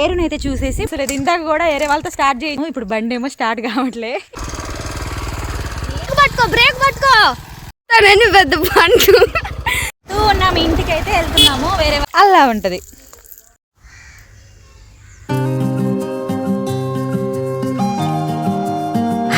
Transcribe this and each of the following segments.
ఏరునైతే చూసేసి అసలు ఇది ఇందాక కూడా ఏరే వాళ్ళతో స్టార్ట్ చేయము ఇప్పుడు బండి ఏమో స్టార్ట్ కావట్లే. పట్టుకో బ్రేక్ పట్టుకో. పెద్ద పండు. ఉన్నాం ఇంటికి అయితే వెళ్తున్నాము వేరే అలా ఉంటది.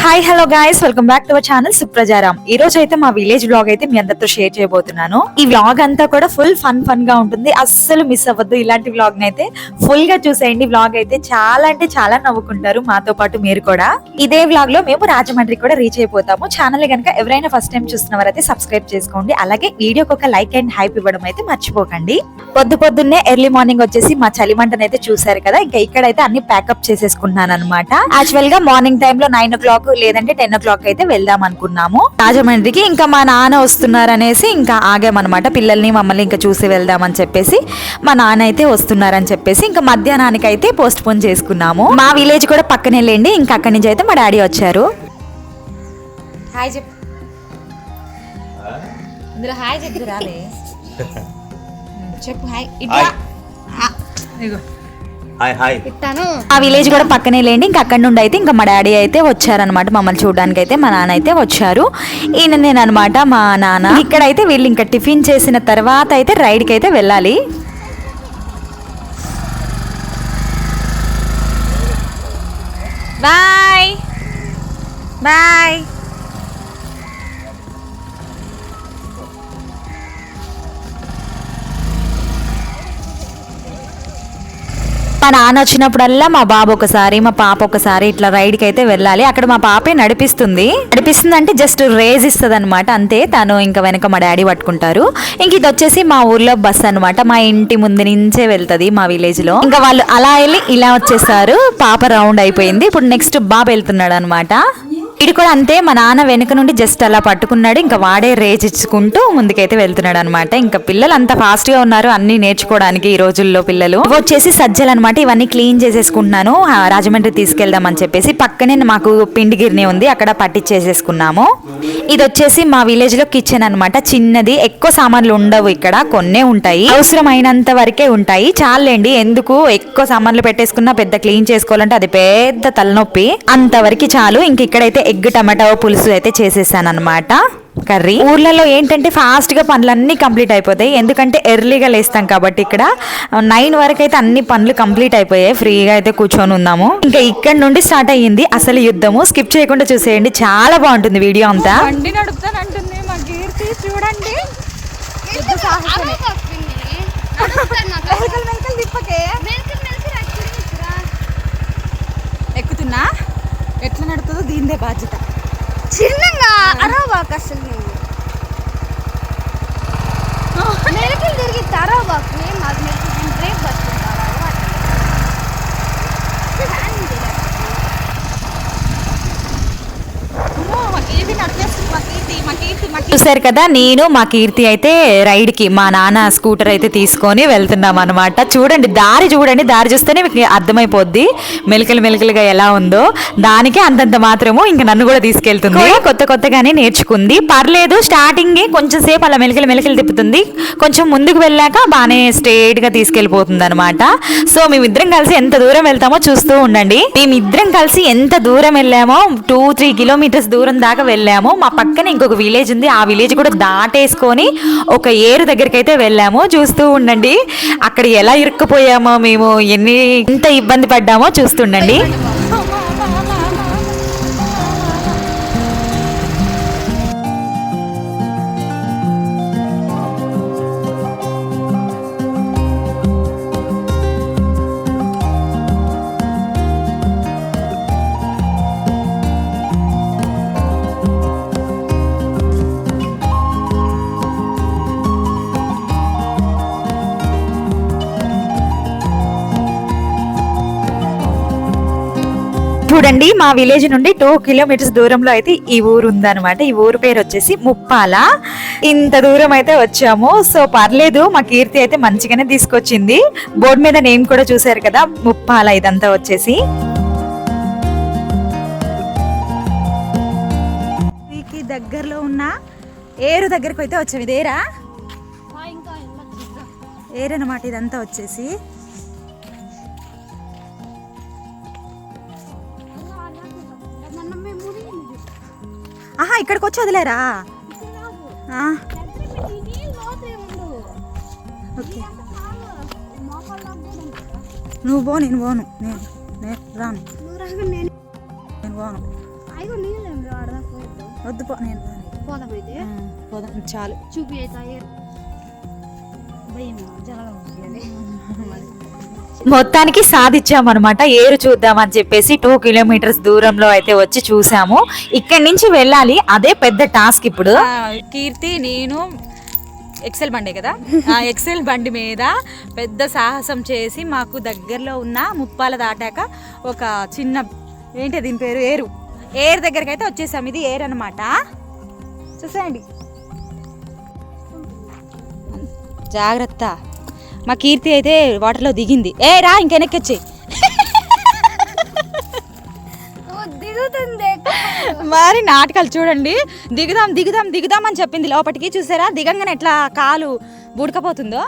Hi hello guys welcome back to our channel Suprajaram ఈ రోజు అయితే మా విలేజ్ బ్లాగ్ అయితే మీ అందరితో షేర్ చేయబోతున్నాను. ఈ వ్లాగ్ అంతా కూడా ఫుల్ ఫన్ ఫన్గా ఉంటుంది. అస్సలు మిస్ అవ్వద్దు. ఇలాంటి వ్లాగ్ అయితే ఫుల్గా చూసేయండి. వ్లాగ్ అయితే చాలా అంటే చాలా నవ్వుకుంటారు మాతో పాటు మీరు కూడా. ఇదే వ్లాగ్లో మేము రాజమండ్రి కూడా రీచ్ అయిపోతాము. ఛానల్ కనుక ఎవరైనా ఫస్ట్ టైం చూస్తున్నవారైతే సబ్స్క్రైబ్ చేసుకోండి. అలాగే వీడియోకి ఒక లైక్ అండ్ హైప్ ఇవ్వడం అయితే మర్చిపోకండి. పొద్దు పొద్దున్నే ఎర్లీ మార్నింగ్ వచ్చేసి మా చలిమంటనైతే అయితే చూసారు కదా. ఇంకా ఇక్కడైతే అన్ని ప్యాకప్ చేసేసుకున్నాను అనమాట యాక్చువల్గా మార్నింగ్ టైం లో నైన్ ఓ క్లాక్ లేదంటే టెన్ ఓ క్లాక్ అయితే వెళ్దాం అనుకున్నాము. రాజమండ్రికి ఇంకా మా నాన్న వస్తున్నారు అనేసి ఇంకా ఆగామన్నమాట. పిల్లల్ని మమ్మల్ని ఇంకా చూసి వెళ్దామని చెప్పేసి మా నాన్న అయితే వస్తున్నారని చెప్పేసి ఇంకా మధ్యాహ్నానికి అయితే పోస్ట్ పోన్ చేసుకున్నాము. మా విలేజ్ కూడా పక్కనే లేండి ఇంకా అక్కడి నుంచి అయితే మా డాడీ వచ్చారు. హాయ్ చెప్పు. ఇందులో హాయ్ చెప్పు రాలే చెప్పు హాయ్ ఇట్లా. ఇగో హాయ్ హాయ్. ఇట్టాను. ఆ విలేజ్ కూడా పక్కనే లేండి. ఇంకా అక్కడ నుండి అయితే ఇంకా మా డాడీ అయితే వచ్చారనమాట మమ్మల్ని చూడడానికి అయితే మా నాన్న అయితే వచ్చారు. ఈయన నేను అనమాట మా నాన్న. ఇక్కడైతే వీళ్ళు ఇంకా టిఫిన్ చేసిన తర్వాత అయితే రైడ్కి అయితే వెళ్ళాలి. బాయ్. బాయ్. మా నాన్న వచ్చినప్పుడల్లా మా బాబు ఒకసారి మా పాప ఒకసారి ఇట్లా రైడ్కి అయితే వెళ్ళాలి. అక్కడ మా పాపే నడిపిస్తుంది. నడిపిస్తుంది అంటే జస్ట్ రేజ్ ఇస్తుంది అనమాట అంతే. తను ఇంకా వెనక మా డాడీ పట్టుకుంటారు. ఇంక ఇది వచ్చేసి మా ఊర్లో బస్ అనమాట మా ఇంటి ముందు నుంచే వెళ్తుంది మా విలేజ్లో ఇంకా వాళ్ళు అలా వెళ్ళి ఇలా వచ్చేసారు. పాప రౌండ్ అయిపోయింది. ఇప్పుడు నెక్స్ట్ బాబు వెళ్తున్నాడు అనమాట ఇది కూడా అంతే మా నాన్న వెనుక నుండి జస్ట్ అలా పట్టుకున్నాడు ఇంకా వాడే రేజ్ ఇచ్చుకుంటూ ముందుకైతే వెళ్తున్నాడు అనమాట ఇంకా పిల్లలు అంత ఫాస్ట్గా ఉన్నారు అన్ని నేర్చుకోవడానికి ఈ రోజుల్లో పిల్లలు. వచ్చేసి సజ్జలు అనమాట ఇవన్నీ క్లీన్ చేసేసుకుంటున్నాను రాజమండ్రి రాజమండ్రి తీసుకెళ్దామని చెప్పేసి. పక్కనే మాకు పిండి గిర్ని ఉంది అక్కడ పట్టించేసేసుకున్నాము ఇది వచ్చేసి మా విలేజ్లో కిచెన్ అన్నమాట చిన్నది ఎక్కువ సామాన్లు ఉండవు ఇక్కడ కొన్నే ఉంటాయి. అవసరమైనంత వరకే ఉంటాయి. చాలండి ఎందుకు ఎక్కువ సామాన్లు పెట్టేసుకున్నా పెద్ద క్లీన్ చేసుకోవాలంటే అది పెద్ద తలనొప్పి. అంతవరకు చాలు ఇంక ఇక్కడైతే ఎగ్ టమాటో పులుసు అయితే చేసేసాను అనమాట కర్రీ. ఊర్లలో ఏంటంటే ఫాస్ట్గా పనులన్నీ కంప్లీట్ అయిపోతాయి. ఎందుకంటే ఎర్లీగా లేస్తాం కాబట్టి ఇక్కడ. నైన్ వరకు అయితే అన్ని పనులు కంప్లీట్ అయిపోయాయి. ఫ్రీగా అయితే కూర్చొని ఉన్నాము. ఇంకా ఇక్కడ నుండి స్టార్ట్ అయ్యింది అసలు యుద్ధము. స్కిప్ చేయకుండా చూసేయండి. చాలా బాగుంటుంది వీడియో అంతా. చూడండి. ఎక్కుతున్నా? ఎట్లా నడుపుతుందో దీందే బాధ్యత. చిన్నగా? అరవబాకు అసలు నువ్వు మెరుకులు తిరిగి తరవబాకు మాకు మెరుకులు బ్రేక్ పట్టుకుంటావా చూసారు కదా నేను మా కీర్తి అయితే రైడ్కి మా నాన్న స్కూటర్ అయితే తీసుకొని వెళ్తున్నాం అనమాట చూడండి దారి చూడండి దారి చూస్తేనే మీకు అర్థమైపోద్ది. మెలికలు మెలికలుగా ఎలా ఉందో. దానికి అంతంత మాత్రము ఇంకా నన్ను కూడా తీసుకెళ్తుంది. కొత్త కొత్తగానే నేర్చుకుంది. పర్లేదు స్టార్టింగ్ కొంచెం సేపు అలా మెలికలు మెలికలు తిప్పుతుంది. కొంచెం ముందుకు వెళ్ళాక బాగానే స్ట్రేట్గా తీసుకెళ్ళిపోతుంది అనమాట సో మేమిద్దరం కలిసి ఎంత దూరం వెళ్తామో చూస్తూ ఉండండి. మేమిద్దరం కలిసి ఎంత దూరం వెళ్ళామో టూ త్రీ కిలోమీటర్స్ దూరం దాకా వెళ్ళాము మా పక్కన ఇంకొక విలేజ్ ఉంది. ఆ ఆ విలేజ్ కూడా దాటేసుకొని ఒక ఏరు దగ్గరికి అయితే వెళ్ళాము. చూస్తూ ఉండండి. అక్కడ ఎలా ఇరుక్కుపోయామో మేము ఎన్ని ఎంత ఇబ్బంది పడ్డామో చూస్తుండండి. చూడండి మా విలేజ్ నుండి టూ కిలోమీటర్స్ దూరంలో అయితే ఈ ఊరు ఉందన్నమాట. ఈ ఊరు పేరు వచ్చేసి ముప్పాల. ఇంత దూరం అయితే వచ్చాము. సో పర్లేదు మా కీర్తి అయితే మంచిగానే తీసుకొచ్చింది. బోర్డు మీద నేమ్ కూడా చూసారు కదా ముప్పాల ఇదంతా వచ్చేసి. దగ్గరలో ఉన్న ఏరు దగ్గరకు అయితే వచ్చాము. ఇదేరా? ఏరనమాట ఇదంతా వచ్చేసి. ఆహా ఇక్కడికి వచ్చి వదిలేరా? ఓకే. నువ్వు పో నేను పోను. నేను నేను రాను. నేను పోను. వద్దు పో నేను పోదాం చాలు. చూపి మొత్తానికి సాధించామన్నమాట. ఏరు చూద్దామని చెప్పేసి టూ కిలోమీటర్స్ దూరంలో అయితే వచ్చి చూసాము. ఇక్కడి నుంచి వెళ్ళాలి. అదే పెద్ద టాస్క్ ఇప్పుడు. కీర్తి నేను ఎక్సెల్ బండి కదా? ఆ ఎక్సెల్ బండి మీద పెద్ద సాహసం చేసి మాకు దగ్గరలో ఉన్న ముప్పాల దాటాక ఒక చిన్న ఏంటి దీని పేరు? ఏరు. ఏరు దగ్గరికి అయితే వచ్చేసాం. ఇది ఏరు అనమాట చూసేయండి. జాగ్రత్త. మా కీర్తి అయితే వాటర్లో దిగింది. ఏ రా ఇంకెనక్కొచ్చి దిగుతుంది మరి నాటకాలు చూడండి. దిగుదాం దిగుదాం దిగుదాం అని చెప్పింది లోపలికి చూసారా? దిగంగానే ఎట్లా కాలు బుడకపోతుందో.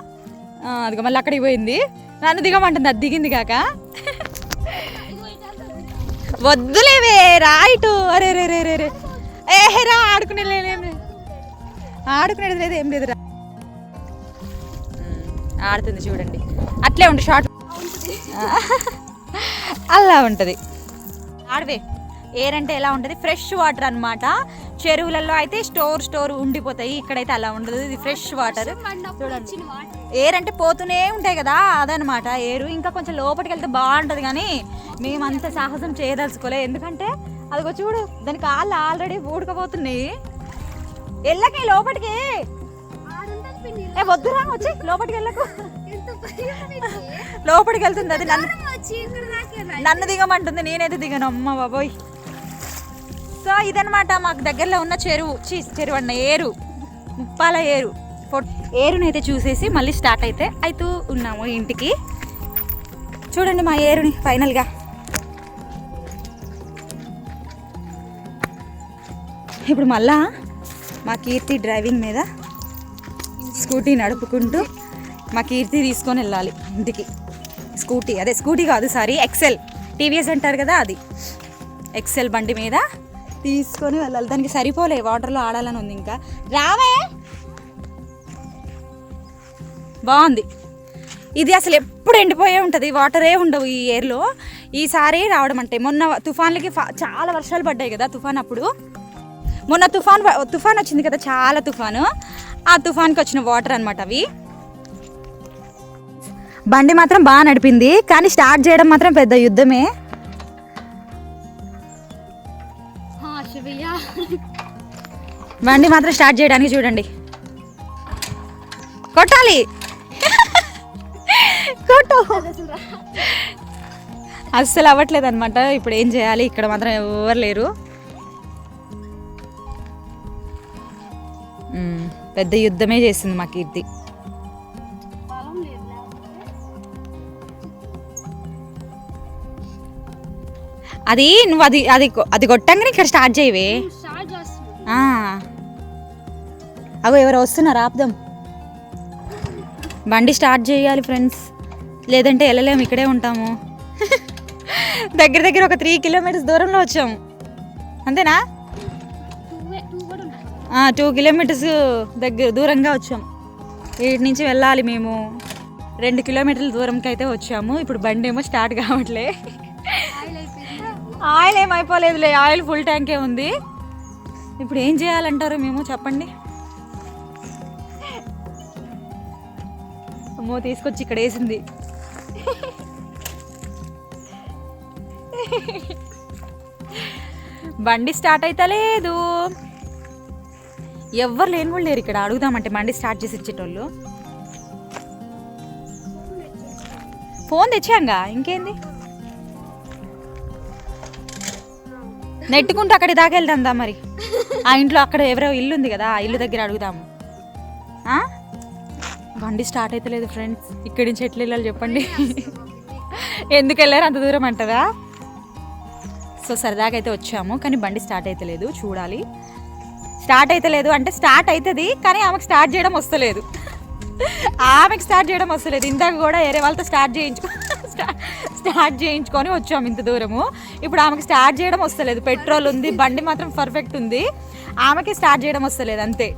ఆ, అదిగో మళ్ళీ అక్కడికి పోయింది. నన్ను దిగమంటుంది అది దిగింది కాక. వద్దులేవే రా ఇటు. అరే రే రే రే రే. ఏ రా ఆడుకునే లేదు ఆడుకునేది లేదు ఏం లేదు రా. ఉమ్, ఆడుతుంది చూడండి. అట్లే ఉండు షార్ట్. అలా ఉంటుంది. ఆడవే. ఏరంటే ఎలా ఉంటుంది? ఫ్రెష్ వాటర్ అన్నమాట. చెరువులలో అయితే స్టోర్ స్టోర్ ఉండిపోతాయి. ఇక్కడైతే అలా ఉండదు. ఇది ఫ్రెష్ వాటర్. చూడండి. వాటర్ అంటే పోతూనే ఉంటాయి కదా అదనమాట ఏరు ఇంకా కొంచెం లోపలికి వెళ్తే బాగుంటుంది కానీ మేమంతా సాహసం చేయదలుచుకోలే. ఎందుకంటే అదిగో చూడు దాని కాళ్ళు ఆల్రెడీ ఊడకపోతున్నాయి. వెళ్ళకే లోపలికి. ఏ వద్దురా వచ్చి లోపలికి వెళ్ళకు. లోపలికి వెళ్తుంది అది నన్ను. నన్ను దిగమంటుంది నేనైతే దిగను అమ్మ బాబోయ్. సో ఇదనమాట మాకు దగ్గరలో ఉన్న చెరువు. చీ చెరువు అన్న ఏరు. ముప్పాల ఏరు. ఫో- ఏరునైతే చూసేసి మళ్ళీ స్టార్ట్ అయితే అవుతూ ఉన్నాము ఇంటికి. చూడండి మా ఏరుని ఫైనల్గా. ఇప్పుడు మళ్ళా మా కీర్తి డ్రైవింగ్ మీద స్కూటీ నడుపుకుంటూ మా కీర్తి తీసుకొని వెళ్ళాలి ఇంటికి. స్కూటీ అదే స్కూటీ కాదు సారీ ఎక్సెల్. టీవీఎస్ అంటారు కదా అది. ఎక్సెల్ బండి మీద తీసుకొని వెళ్ళాలి. దానికి సరిపోలే వాటర్లో ఆడాలని ఉంది ఇంకా. రావే! బాగుంది. ఇది అసలు ఎప్పుడు ఎండిపోయే ఉంటుంది వాటరే ఉండవు ఈ ఇయర్లో ఈసారి రావడం అంటే మొన్న తుఫాన్లకి చాలా వర్షాలు పడ్డాయి కదా తుఫాన్ అప్పుడు. మొన్న తుఫాన్ తుఫాన్ వచ్చింది కదా చాలా తుఫాను. ఆ తుఫాన్కి వచ్చిన వాటర్ అనమాట అవి. బండి మాత్రం బాగా నడిపింది కానీ స్టార్ట్ చేయడం మాత్రం పెద్ద యుద్ధమే. బండి మాత్రం స్టార్ట్ చేయడానికి చూడండి. కొట్టాలి. కొట్టు. అస్సలు అవ్వట్లేదు అనమాట ఇప్పుడు ఏం చేయాలి? ఇక్కడ మాత్రం ఎవరు లేరు. పెద్ద యుద్ధమే చేసింది మా కీర్తి. అది నువ్వు అది అది అది కొట్టంగానే ఇక్కడ స్టార్ట్ చేయవే. ఆ. అగో ఎవరు వస్తున్నారు ఆపుదాం. బండి స్టార్ట్ చేయాలి ఫ్రెండ్స్. లేదంటే వెళ్ళలేము ఇక్కడే ఉంటాము. దగ్గర దగ్గర ఒక త్రీ కిలోమీటర్స్ దూరంలో వచ్చాము అంతేనా? టూ కిలోమీటర్స్ దగ్గర దూరంగా వచ్చాం. వీటి నుంచి వెళ్ళాలి మేము. రెండు కిలోమీటర్ల దూరంకి అయితే వచ్చాము. ఇప్పుడు బండి ఏమో స్టార్ట్ కావట్లే. ఆయిల్ అయిపోయింది ఆయిల్ ఏమైపోలేదులే ఆయిల్ ఫుల్ ట్యాంకే ఉంది. ఇప్పుడు ఏం చేయాలంటారు మేము? చెప్పండి. అమ్మో తీసుకొచ్చి ఇక్కడ వేసింది. బండి స్టార్ట్ అయితే లేదు ఎవ్వరు లేని వాళ్ళు లేరు ఇక్కడ. అడుగుదామంటే బండి స్టార్ట్ చేసి ఇచ్చేటోళ్ళు. ఫోన్ తెచ్చాంగా ఇంకేంది? నెట్టుకుంటూ అక్కడి దాకా వెళ్దాం దా మరి? ఆ ఇంట్లో అక్కడ ఎవరో ఇల్లు ఉంది కదా ఆ ఇల్లు దగ్గర అడుగుదాము. బండి స్టార్ట్ అయితే లేదు ఫ్రెండ్స్ ఇక్కడి నుంచి ఎట్లా వెళ్ళాలి చెప్పండి. ఎందుకు వెళ్ళారు? అంత దూరం అంటారా సో సరదాగా అయితే వచ్చాము కానీ బండి స్టార్ట్ అయితే లేదు. చూడాలి. స్టార్ట్ అయితే లేదు. అంటే స్టార్ట్ అవుతుంది కానీ ఆమెకు స్టార్ట్ చేయడం వస్తలేదు. ఆమెకు స్టార్ట్ చేయడం వస్తలేదు. ఇందాక కూడా వేరే వాళ్ళతో స్టార్ట్ చేయించుకో స్టా- స్టార్ట్ చేయించుకొని వచ్చాము ఇంత దూరము. ఇప్పుడు ఆమెకు స్టార్ట్ చేయడం వస్తలేదు. పెట్రోల్ ఉంది బండి మాత్రం పర్ఫెక్ట్ ఉంది. ఆమెకి స్టార్ట్ చేయడం వస్తలేదు అంతే.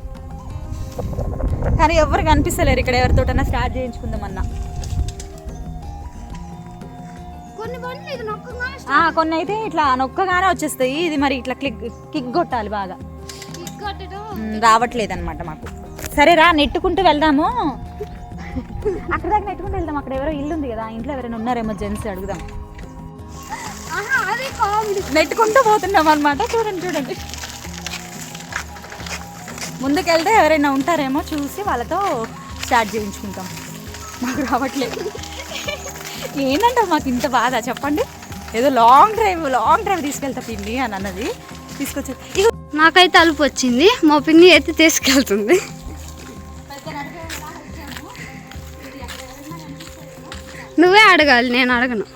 కానీ ఎవరు కనిపిస్తలేరు ఇక్కడ ఎవరితోటన్నా స్టార్ట్ చేయించుకుందామన్నా. కొన్ని అయితే ఇట్లా నొక్కగానే వచ్చేస్తాయి. ఇది మరి ఇట్లా క్లిక్ కిక్ కొట్టాలి బాగా. కిక్ కొట్టడం మ్, రావట్లేదు అనమాట మాకు. సరే రా నెట్టుకుంటూ వెళ్దాము. అక్కడ దాకా నెట్టుకుంటూ వెళ్దాం. అక్కడ ఎవరో ఇల్లు ఉంది కదా ఇంట్లో ఎవరైనా ఉన్నారేమో జెంట్స్ అడుగుదాం. నెట్టుకుంటూ పోతున్నాం అనమాట చూడండి చూడండి. ముందుకెళ్తే ఎవరైనా ఉంటారేమో చూసి వాళ్ళతో స్టార్ట్ చేయించుకుంటాం. మాకు రావట్లేదు. ఏంటంటే మాకు ఇంత బాధ? చెప్పండి. ఏదో లాంగ్ డ్రైవ్ లాంగ్ డ్రైవ్ తీసుకెళ్తా పిండి అని అన్నది. తీసుకొచ్చి నాకైతే అలుపు వచ్చింది. మా పిన్ని అయితే తీసుకెళ్తుంది. నువ్వే అడగాలి నేను అడగను.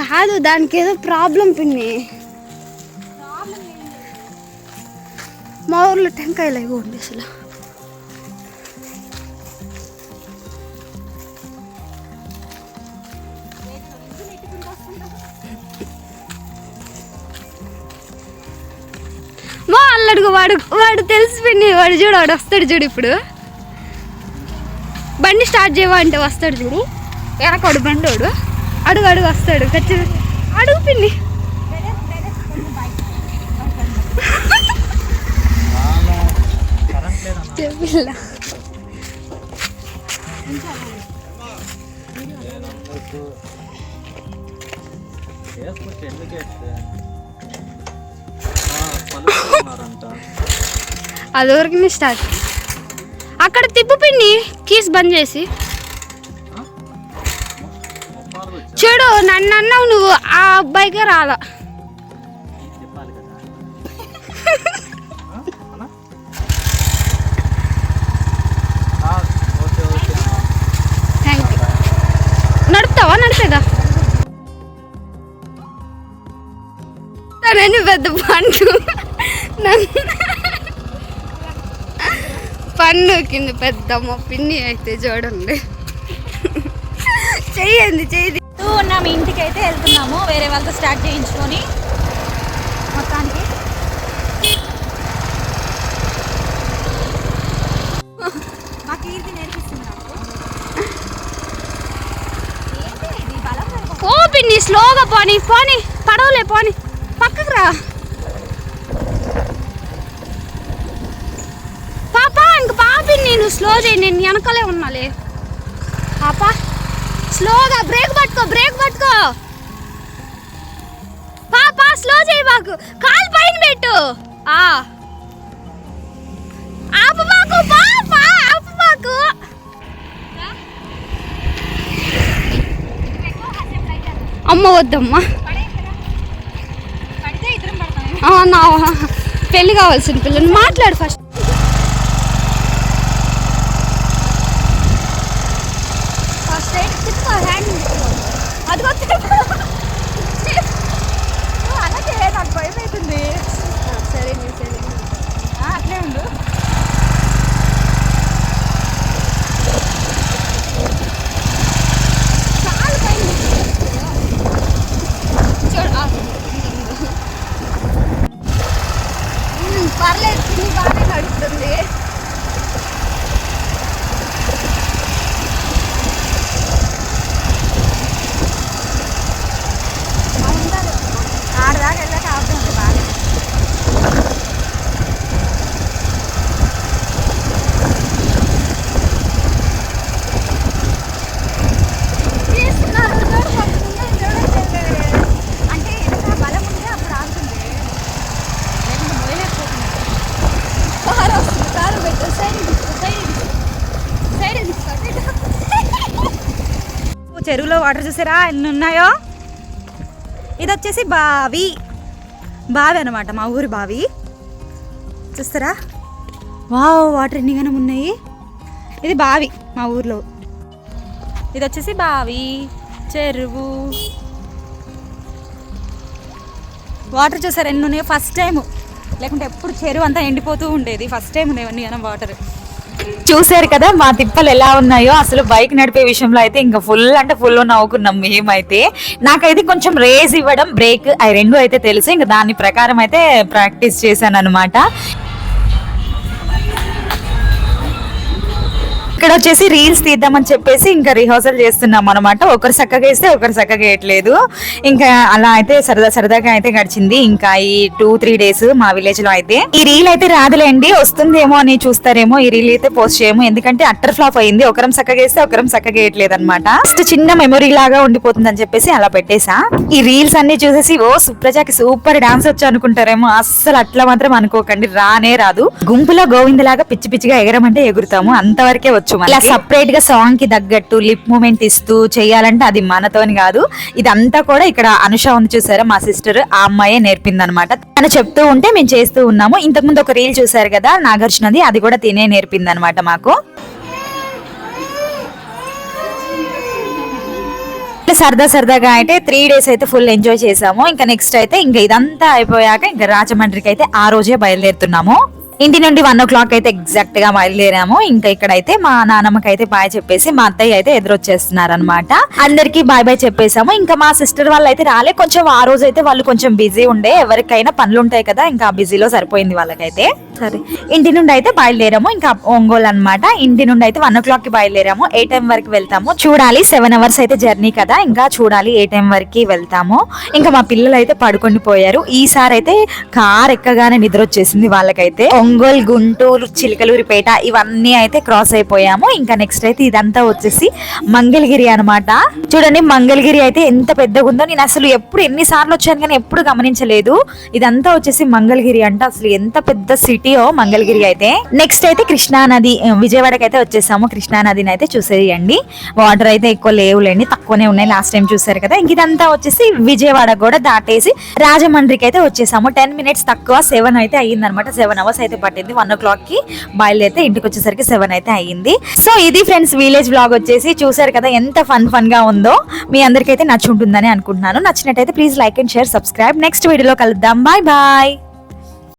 కాదు దానికి ఏదో ప్రాబ్లం పిన్ని. మా ఊర్లో టెంకాయలు అయిపోండి అసలు. అడుగు వాడు వాడు తెలిసిపోయింది వాడు చూడు వాడు వస్తాడు చూడు ఇప్పుడు. బండి స్టార్ట్ చేయవా అంటే వస్తాడు చూడు. వెనకాడు బండోడు. అడుగు అడుగు వస్తాడు. ఖచ్చితంగా అడుగు పిన్ని. పిల్ల ఎందుకు పలుకుతున్నారంట అది వరకు స్టార్ట్. అక్కడ తిప్పు పిన్ని కీస్ బంద్ చేసి. చూడు నన్ను అన్నావు నువ్వు ఆ అబ్బాయికే రాలా. Thank you నడుపుతావా? నడిపేదా? పెద్ద పండు. పండు కింద పెద్ద పిన్ని అయితే చూడండి. చెయ్యండి చెయ్యి ఉన్నాం ఇంటికి అయితే వెళ్తున్నాము. వేరే వాళ్ళతో స్టార్ట్ చేయించుకొని మొత్తానికి. మా కీర్తి నేర్పిస్తుంది. ఓ పిన్ని స్లోగా పోని పోని పడవలే పోని. పక్కకు రా పాప ఇంక నేను స్లో చేయి నేను వెనకలే ఉన్నాలే. పాప స్లోగా బ్రేక్ పట్టుకో బ్రేక్ పట్టుకో. పాప స్లో చేయి మాకు కాలు పైన పెట్టు. ఆ. ఆపు మాకు పాప ఆపు మాకు అమ్మ వద్దమ్మా. పెళ్ళి కావాల్సిన పిల్లని మాట్లాడు ఫస్ట్ అది అనకే నాకు భయం అవుతుంది సరే సరే ఆ, అట్లే ఉండు చాలు పైన చూడు ఆ. ఉమ్, పర్లేదు పిన్ని బాగానే నడుస్తుంది ఆడదాకా వెళ్ళాక ఆపుదాం బాగా తీస్తున్నారు చూడు పక్కన చూడండి అంటే ఎంత బలం ఉంటే అప్పుడు ఆగుతుంది లేకుంటే మొదలైపోతుంది కారు వస్తుంది కారు పెట్టు సైడ్ తీసుకో సైడ్ తీసుకో సైడ్ తీసుకో చెరువులో వాటర్ చూసారా? ఎన్ని ఉన్నాయో ఇది వచ్చేసి బావి. బావి అనమాట మా ఊరి బావి. చూస్తారా? వావ్ వాటర్ ఎన్నిగానే ఉన్నాయి. ఇది బావి మా ఊర్లో. ఇది వచ్చేసి బావి చెరువు. వాటర్ చూసారు ఎన్ని ఉన్నాయో ఫస్ట్ టైము. లేకుంటే ఎప్పుడు చెరువు అంతా ఎండిపోతూ ఉండేది. ఫస్ట్ టైం ఉన్నాయి అన్ని వాటర్. చూసారు కదా మా తిప్పలు ఎలా ఉన్నాయో అసలు బైక్ నడిపే విషయంలో అయితే ఇంకా ఫుల్ అంటే ఫుల్ నవ్వుకున్నాం మేమైతే. నాకైతే కొంచెం రేస్ ఇవ్వడం బ్రేక్ అవి రెండు అయితే తెలుసు. ఇంకా దాని ప్రకారం అయితే ప్రాక్టీస్ చేశాను అనమాట ఇక్కడ వచ్చేసి రీల్స్ తీద్దామని చెప్పేసి ఇంకా రిహార్సల్ చేస్తున్నాం అనమాట ఒకరు చక్కగా వేస్తే ఒకరు చక్కగా వేయట్లేదు ఇంకా అలా అయితే సరదా సరదాగా అయితే గడిచింది. ఇంకా ఈ టూ త్రీ డేస్ మా విలేజ్లో అయితే. ఈ రీల్ అయితే రాదులేండి వస్తుందేమో అని చూస్తారేమో. ఈ రీల్ అయితే పోస్ట్ చేయము. ఎందుకంటే అట్టర్ ఫ్లాప్ అయింది. ఒకరం చక్కగా వేస్తే ఒకరం చక్కగా వేయట్లేదు అనమాట జస్ట్ చిన్న మెమొరీ లాగా ఉండిపోతుంది అని చెప్పేసి అలా పెట్టేసా. ఈ రీల్స్ అన్ని చూసేసి ఓ సుప్రజాకి సూపర్ డాన్స్ వచ్చి అనుకుంటారేమో. అస్సలు అట్లా మాత్రం అనుకోకండి. రానే రాదు. గుంపులో గోవిందలాగా పిచ్చి పిచ్చిగా ఎగరమంటే ఎగురుతాము. అంతవరకే వచ్చు. ఇలా సపరేట్గా సాంగ్కి తగ్గట్టు లిప్ మూమెంట్ ఇస్తూ చేయాలంటే అది మనతోని కాదు. ఇదంతా కూడా ఇక్కడ అనుష ఉంది చూసారా మా సిస్టర్ ఆ అమ్మాయే నేర్పింది అనమాట తను చెప్తూ ఉంటే మేము చేస్తూ ఉన్నాము. ఇంతకు ముందు ఒక రీల్ చూసారు కదా నాగార్జునది అది కూడా తినే నేర్పింది అనమాట మాకు. ఇట్లా సరదా సరదాగా అయితే త్రీ డేస్ అయితే ఫుల్ ఎంజాయ్ చేసాము. ఇంకా నెక్స్ట్ అయితే ఇంకా ఇదంతా అయిపోయాక ఇంకా రాజమండ్రికి అయితే ఆ రోజే బయలుదేరుతున్నాము. ఇంటి నుండి వన్ ఓ క్లాక్ అయితే ఎగ్జాక్ట్గా బయలుదేరాము. ఇంకా ఇక్కడైతే మా నాన్నమ్మకి అయితే బాయ్ చెప్పేసి మా అత్తయ్య అయితే ఎదురొచ్చేస్తున్నారు అనమాట అందరికి బాయ్ బాయ్ చెప్పేసాము ఇంకా మా సిస్టర్ వాళ్ళు అయితే రాలే. కొంచెం ఆ రోజు అయితే వాళ్ళు కొంచెం బిజీ ఉండే. ఎవరికైనా పనులు ఉంటాయి కదా ఇంకా బిజీలో సరిపోయింది వాళ్ళకైతే. సరే. ఇంటి నుండి అయితే బయలుదేరాము. ఇంకా ఒంగోలు అన్నమాట ఇంటి నుండి అయితే వన్ ఓ క్లాక్కి బయలుదేరాము. ఏ టైం వరకు వెళ్తాము? చూడాలి. సెవెన్ అవర్స్ అయితే జర్నీ కదా. ఇంకా చూడాలి ఏ టైం వరకు వెళ్తాము. ఇంకా మా పిల్లలు అయితే పడుకొని పోయారు. ఈసారి అయితే కార్ ఎక్కగానే నిద్ర వచ్చేసింది వాళ్ళకైతే. ఒంగోలు గుంటూరు చిలకలూరిపేట ఇవన్నీ అయితే క్రాస్ అయిపోయాము. ఇంకా నెక్స్ట్ అయితే ఇదంతా వచ్చేసి మంగళగిరి అనమాట చూడండి మంగళగిరి అయితే ఎంత పెద్దగా ఉందో నేను అసలు ఎప్పుడు ఎన్నిసార్లు వచ్చాను కానీ ఎప్పుడు గమనించలేదు. ఇదంతా వచ్చేసి మంగళగిరి అంటే. అసలు ఎంత పెద్ద సిటీయో మంగళగిరి అయితే. నెక్స్ట్ అయితే కృష్ణా నది. విజయవాడకి అయితే వచ్చేసాము. కృష్ణా నదిని అయితే చూసేయండి. వాటర్ అయితే ఎక్కువ లేవులేండి తక్కువనే ఉన్నాయి. లాస్ట్ టైం చూసారు కదా. ఇంక ఇదంతా వచ్చేసి విజయవాడ కూడా దాటేసి రాజమండ్రికి అయితే వచ్చేసాము. టెన్ మినిట్స్ తక్కువ సెవెన్ అయితే అయ్యిందనమాట సెవెన్ అవర్స్ అయితే పట్టింది. వన్ ఓ క్లాక్కి బయలుదేరితే ఇంటికి వచ్చేసరికి సెవెన్ అయితే అయ్యింది. సో ఇది ఫ్రెండ్స్ విలేజ్ బ్లాగ్ వచ్చేసి చూసారు కదా ఎంత ఫన్ ఫన్గా ఉందో. మీ అందరికైతే నచ్చుంటుందని అనుకుంటున్నాను. నచ్చినట్టయితే please like and share subscribe next వీడియోలో కలుద్దాం. Bye bye